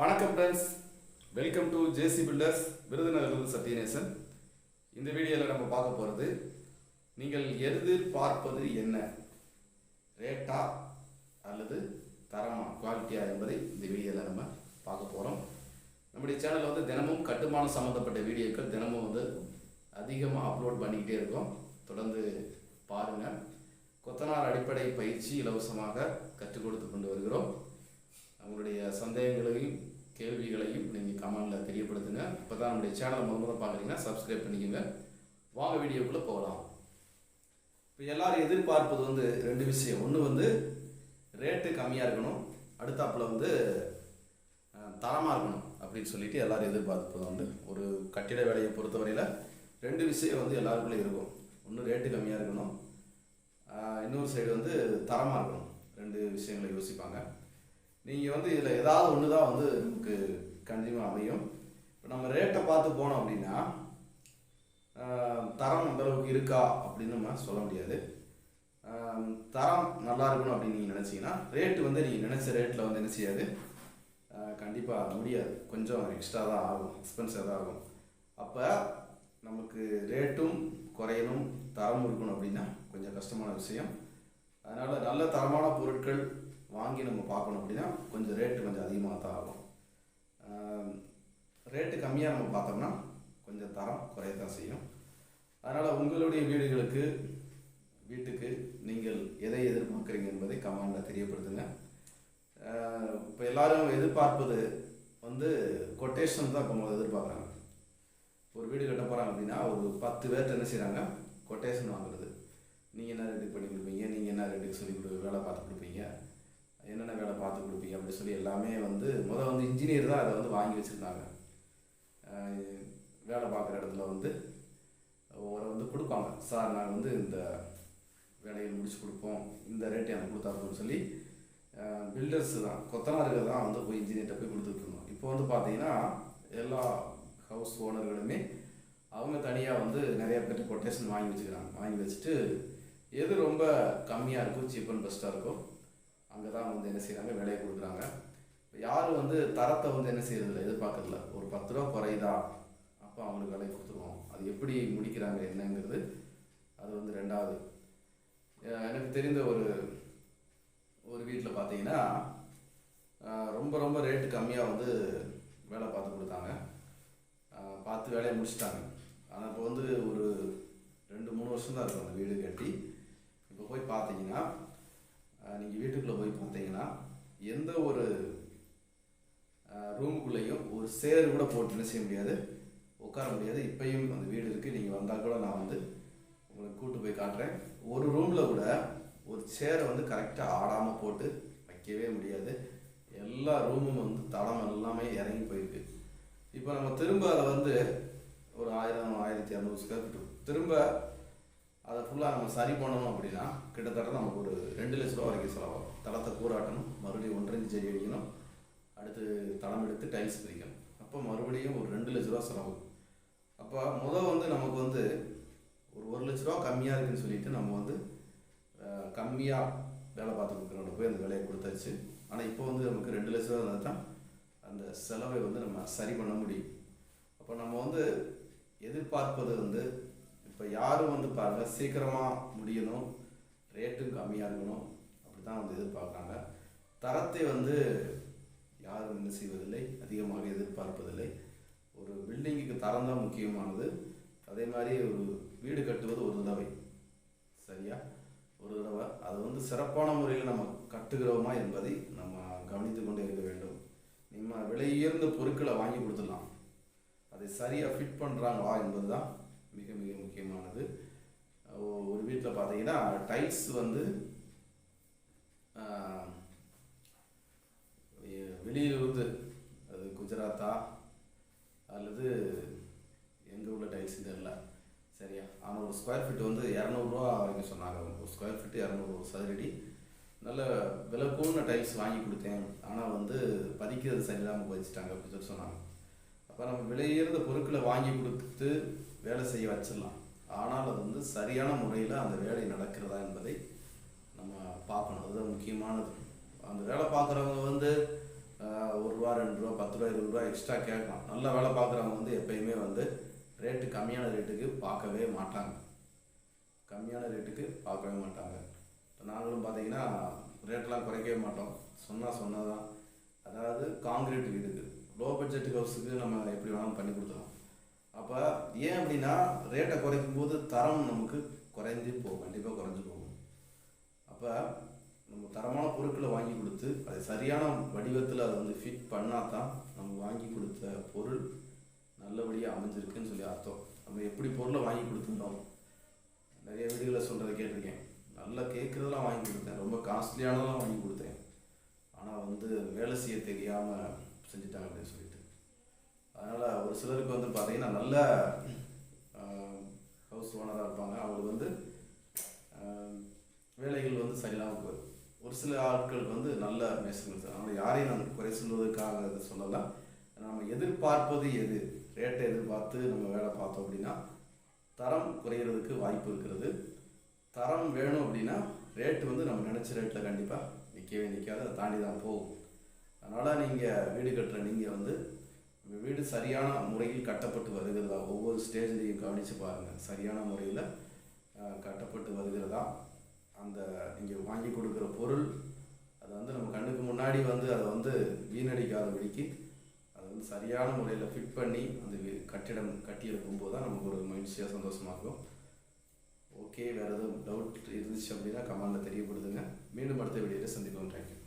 வணக்கம் friends welcome to J C builders Virudhunagar Sathyanesan. இந்த வீடியோவில் நம்ம பார்க்க போகிறது நீங்கள் எதிர்பார்ப்பது என்ன? ரேட்டா அல்லது தரமா? குவாலிட்டியா என்பதை இந்த வீடியோவில் நம்ம பார்க்க போகிறோம் நம்முடைய சேனலில் வந்து தினமும் கட்டுமானம் சம்மந்தப்பட்ட வீடியோக்கள் தினமும் வந்து அதிகமாக அப்லோட் பண்ணிக்கிட்டே இருக்கோம். தொடர்ந்து பாருங்கள் கொத்தனார் அடிப்படை பயிற்சி இலவசமாக கற்றுக் கொடுத்து கொண்டு வருகிறோம். உங்களுடைய சந்தேகங்களையும் கேள்விகளையும் நீங்கள் கமெண்டில் தெரியப்படுத்துங்க. இப்போ தான் நம்முடைய சேனலை முதல் முதல்ல பார்க்குறீங்கன்னா சப்ஸ்கிரைப் பண்ணிக்கோங்க. வாங்க வீடியோக்குள்ளே போகலாம். இப்போ எல்லோரும் எதிர்பார்ப்பது வந்து ரெண்டு விஷயம். ஒன்று வந்து ரேட்டு கம்மியாக இருக்கணும். அடுத்தாப்புல வந்து தரமாக இருக்கணும் அப்படின்னு சொல்லிட்டு எல்லோரும் எதிர்பார்ப்பது வந்து ஒரு கட்டிட வேலையை பொறுத்தவரையில் ரெண்டு விஷயம் வந்து எல்லாருக்குள்ளே இருக்கும். ஒன்று ரேட்டு கம்மியாக இருக்கணும். இன்னொரு சைடு வந்து தரமாக இருக்கணும். ரெண்டு விஷயங்களை யோசிப்பாங்க. நீங்கள் வந்து இதில் ஏதாவது ஒன்று தான் வந்து நமக்கு கண்டிப்பாக அமையும். இப்போ நம்ம ரேட்டை பார்த்து போனோம் அப்படின்னா தரம் அந்த அளவுக்கு இருக்கா அப்படின்னு நம்ம சொல்ல முடியாது. தரம் நல்லா இருக்கணும் அப்படின்னு நீங்கள் நினச்சிங்கன்னா ரேட்டு வந்து நீங்கள் நினச்ச ரேட்டில் வந்து என்ன செய்யாது? கண்டிப்பாக முடியாது. கொஞ்சம் எக்ஸ்ட்ரா தான் ஆகும் எக்ஸ்பென்சிவ் தான் ஆகும். அப்போ நமக்கு ரேட்டும் குறையணும் தரமும் இருக்கணும் அப்படின்னா கொஞ்சம் கஷ்டமான விஷயம். அதனால் நல்ல தரமான பொருட்கள் வாங்கி நம்ம பார்க்கணும் அப்படின்னா கொஞ்சம் ரேட்டு கொஞ்சம் அதிகமாக தான் ஆகும். ரேட்டு கம்மியாக நம்ம பார்த்தோம்னா கொஞ்சம் தரம் குறையத்தான் செய்யும். அதனால் உங்களுடைய வீடுகளுக்கு வீட்டுக்கு நீங்கள் எதை எதிர்பார்க்குறீங்க என்பதை கமாண்டில் தெரியப்படுத்துங்க. இப்போ எல்லாரும் எதிர்பார்ப்பது வந்து கொட்டேஷன் தான் இப்போ முதல்ல எதிர்பார்க்குறாங்க. ஒரு வீடு கட்ட போகிறாங்க அப்படின்னா ஒரு பத்து பேர்கிட்ட என்ன செய்கிறாங்க கொட்டேஷன் வாங்குறது. நீங்கள் என்ன ரெடி பண்ணி கொடுப்பீங்க? நீங்கள் என்ன ரெடி சொல்லி கொடு வேலை பார்த்து கொடுப்பீங்க? என்னென்ன வேலை பார்த்து கொடுப்பீங்க அப்படின்னு சொல்லி எல்லாமே வந்து முதல் வந்து இன்ஜினியர் தான் அதை வந்து வாங்கி வச்சுருந்தாங்க. வேலை பார்க்குற இடத்துல வந்து ஒரு வந்து கொடுப்பாங்க. சார் நாங்கள் வந்து இந்த வேலையை முடிச்சு கொடுப்போம். இந்த ரேட் எனக்கு கொடுத்தா சொல்லி பில்டர்ஸ் தான் கொத்தனார்கள் தான் வந்து போய் இன்ஜினியர்கிட்ட போய் கொடுத்துட்டு இருந்தோம். இப்போ வந்து பார்த்தீங்கன்னா எல்லா ஹவுஸ் ஓனர்களுமே அவங்க தனியாக வந்து நிறைய பேர்ட்ட கொட்டேஷன் வாங்கி வச்சுக்கிறாங்க. வாங்கி வச்சுட்டு எது ரொம்ப கம்மியாக இருக்கோ சீப் அண்ட் பெஸ்ட்டாக இருக்கோ அங்கே தான் வந்து என்ன செய்கிறாங்க விலையை கொடுக்குறாங்க. இப்போ யாரும் வந்து தரத்தை வந்து என்ன செய்யறதில்ல எதிர்பார்க்கறதில்ல. ஒரு பத்து ரூபா குறையுதா? அப்போ அவங்களுக்கு விலை கொடுத்துருவோம். அது எப்படி முடிக்கிறாங்க என்னங்கிறது அது வந்து ரெண்டாவது. எனக்கு தெரிந்த ஒரு ஒரு வீட்டில் பார்த்தீங்கன்னா ரொம்ப ரொம்ப ரேட்டு கம்மியாக வந்து வேலை பார்த்து கொடுத்தாங்க. பார்த்து வேலையை முடிச்சிட்டாங்க. ஆனால் இப்போ வந்து ஒரு ரெண்டு மூணு வருஷம் தான் இருக்கும் அந்த வீடு கட்டி. இப்போ போய் பார்த்தீங்கன்னா நீங்கள் வீட்டுக்குள்ளே கொடுத்தீங்கன்னா எந்த ஒரு ரூமுக்குள்ளேயும் ஒரு சேர் கூட போட்டு என்ன செய்ய முடியாது உட்கார முடியாது. இப்பையும் அந்த வீடு இருக்குது நீங்கள் வந்தால் கூட நான் வந்து உங்களை கூட்டு போய் காட்டுறேன். ஒரு ரூமில் கூட ஒரு சேரை வந்து கரெக்டாக ஆடாமல் போட்டு வைக்கவே முடியாது. எல்லா ரூமும் வந்து தடம் எல்லாமே இறங்கி போயிருக்கு. இப்போ நம்ம திரும்ப அதை வந்து ஒரு ஆயிரம் ஆயிரத்தி இரநூறு ஸ்கொயர் ஃபீட் திரும்ப அதை ஃபுல்லாக நம்ம சரி பண்ணணும் அப்படின்னா கிட்டத்தட்ட நமக்கு ஒரு ரெண்டு லட்ச ரூபா வரைக்கும் செலவாகும். தளத்தை கூறாட்டணும் மறுபடியும் ஒன்றரை செடி வைக்கணும் அடுத்து தளம் எடுத்து டைல்ஸ் பிரிக்கணும். அப்போ மறுபடியும் ஒரு ரெண்டு லட்ச ரூபா செலவாகும். அப்போ முதல் வந்து நமக்கு வந்து ஒரு ஒரு லட்ச ரூபா கம்மியாக இருக்குன்னு சொல்லிட்டு நம்ம வந்து கம்மியாக வேலை பார்த்து கொடுக்குறவங்க போய் அந்த வேலையை கொடுத்தாச்சு. ஆனால் இப்போ வந்து நமக்கு ரெண்டு லட்ச ரூபா இருந்தால் தான் அந்த செலவை வந்து நம்ம சரி பண்ண முடியும். அப்போ நம்ம வந்து எதிர்பார்ப்பது வந்து இப்போ யாரும் வந்து பாருங்கள் சீக்கிரமாக முடியணும் ரேட்டும் கம்மியாக இருக்கணும் அப்படி தான் வந்து எதிர்பார்க்குறாங்க. தரத்தை வந்து யாரும் என்ன செய்வதில்லை அதிகமாக எதிர்பார்ப்பதில்லை. ஒரு பில்டிங்குக்கு தரம் தான் முக்கியமானது. அதே மாதிரி ஒரு வீடு கட்டுவது ஒரு தடவை சரியா? ஒரு தடவை. அது வந்து சிறப்பான முறையில் நம்ம கட்டுகிறோமா என்பதை நம்ம கவனித்து கொண்டே இருக்க வேண்டும். நம்ம விலையுயர்ந்த பொருட்களை வாங்கி கொடுத்துடலாம். அதை சரியாக ஃபிட் பண்ணுறாங்களா என்பது தான் மிக மிக முக்கியமானது. ஒரு வீட்டில் பார்த்தீங்கன்னா டைல்ஸ் வந்து வெளியிலிருந்து அது குஜராத்தா அல்லது எங்கே உள்ள டைல்ஸ் தெரியல. சரியா? ஆனால் ஒரு ஸ்கொயர் ஃபீட் வந்து இரநூறுவா வரைக்கும் சொன்னாங்க. ஒரு ஸ்கொயர் ஃபீட்டு இரநூறு சதுரடி. நல்ல விலை கூடின டைல்ஸ் வாங்கி கொடுத்தேன். ஆனால் வந்து பதிக்கிறது சரியில்லாமல் பதிச்சிட்டாங்க அப்படின்னு சொல்லி சொன்னாங்க. அப்போ நம்ம விலையுயர்ந்த பொருட்களை வாங்கி கொடுத்து வேலை செய்ய வச்சிடலாம். ஆனால் அது வந்து சரியான முறையில் அந்த வேலை நடக்கிறதா என்பதை நம்ம பார்க்கணும். அதுதான் முக்கியமானது. அந்த வேலை பார்க்குறவங்க வந்து ஒரு ரூபா ரெண்டு ரூபா பத்து ரூபா இருபது ரூபா எக்ஸ்ட்ரா கேட்கலாம். நல்ல வேலை பார்க்குறவங்க வந்து எப்பயுமே வந்து ரேட்டு கம்மியான ரேட்டுக்கு பார்க்கவே மாட்டாங்க. கம்மியான ரேட்டுக்கு பார்க்கவே மாட்டாங்க. இப்போ நாங்களும் பார்த்தீங்கன்னா ரேட்டெலாம் குறைக்கவே மாட்டோம். சொன்னால் சொன்னதான். அதாவது காங்கிரீட் வீடுக்கு லோ பட்ஜெட் ஹவுஸுக்கு நம்ம எப்படி வேணாலும் பண்ணி கொடுத்துருவோம் அப்போ ஏன் அப்படின்னா ரேட்டை குறைக்கும் போது தரம் நமக்கு குறைஞ்சு போகும். கண்டிப்பாக குறைஞ்சி போகும். அப்போ நம்ம தரமான பொருட்களை வாங்கி கொடுத்து அதை சரியான வடிவத்தில் அதை வந்து ஃபிட் பண்ணால் தான் நம்ம வாங்கி கொடுத்த பொருள் நல்லபடியாக அமைஞ்சிருக்குன்னு சொல்லி அர்த்தம். நம்ம எப்படி பொருளை வாங்கி கொடுத்துருந்தோம். நிறைய வீடுகளை சொல்கிறத கேட்டிருக்கேன். நல்லா கேட்குறதெல்லாம் வாங்கி கொடுத்தேன். ரொம்ப காஸ்ட்லியானதெல்லாம் வாங்கி கொடுத்தேன். ஆனால் வந்து வேலை செய்ய தெரியாமல் செஞ்சுட்டாங்க அப்படின்னு சொல்லிட்டு. அதனால் ஒரு சிலருக்கு வந்து பார்த்தீங்கன்னா நல்ல ஹவுஸ் ஓனராக இருப்பாங்க. அவங்களுக்கு வந்து வேலைகள் வந்து சரியில்லாமல் போகுது ஒரு சில ஆட்களுக்கு வந்து நல்ல மேசங்கள் அதனால் யாரையும் நம்ம குறை சொல்வதற்காக இதை சொல்லலாம் நம்ம எதிர்பார்ப்பது எது? ரேட்டை எதிர்பார்த்து நம்ம வேலை பார்த்தோம் அப்படின்னா தரம் குறையிறதுக்கு வாய்ப்பு இருக்கிறது. தரம் வேணும் அப்படின்னா ரேட்டு வந்து நம்ம நினச்ச ரேட்டில் கண்டிப்பாக நிற்கவே நிற்காது அதை தாண்டி தான் போகும். அதனால் நீங்கள் வீடு கட்டுற நீங்கள் வந்து வீடு சரியான முறையில் கட்டப்பட்டு வருகிறதா? ஒவ்வொரு ஸ்டேஜ்லையும் கவனித்து பாருங்கள் சரியான முறையில் கட்டப்பட்டு வருகிறதா? அந்த நீங்கள் வாங்கி கொடுக்குற பொருள் அது வந்து நம்ம கண்ணுக்கு முன்னாடி வந்து அதை வந்து வீணடிக்காதபடிக்கு அதை வந்து சரியான முறையில் ஃபிட் பண்ணி அந்த கட்டிடம் கட்டியிருக்கும் போது தான் நமக்கு ஒரு மகிழ்ச்சியாக சந்தோஷமாக இருக்கும். ஓகே வேறு எதுவும் டவுட் இருந்துச்சு அப்படின்னா கமெண்டில் தெரியப்படுத்துங்க. மீண்டும் அடுத்த வீடியோவில் சந்திப்போம். தேங்க்யூ